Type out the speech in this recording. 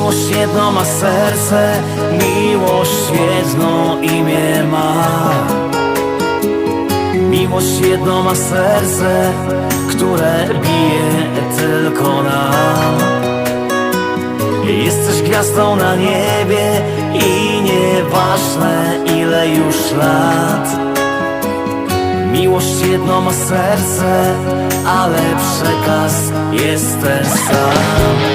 Miłość jedno ma serce, miłość jedno imię ma. Miłość jedno ma serce, które bije tylko nam. Jesteś gwiazdą na niebie i nieważne ile już lat. Miłość jedno ma serce, ale przekaz jest ten sam.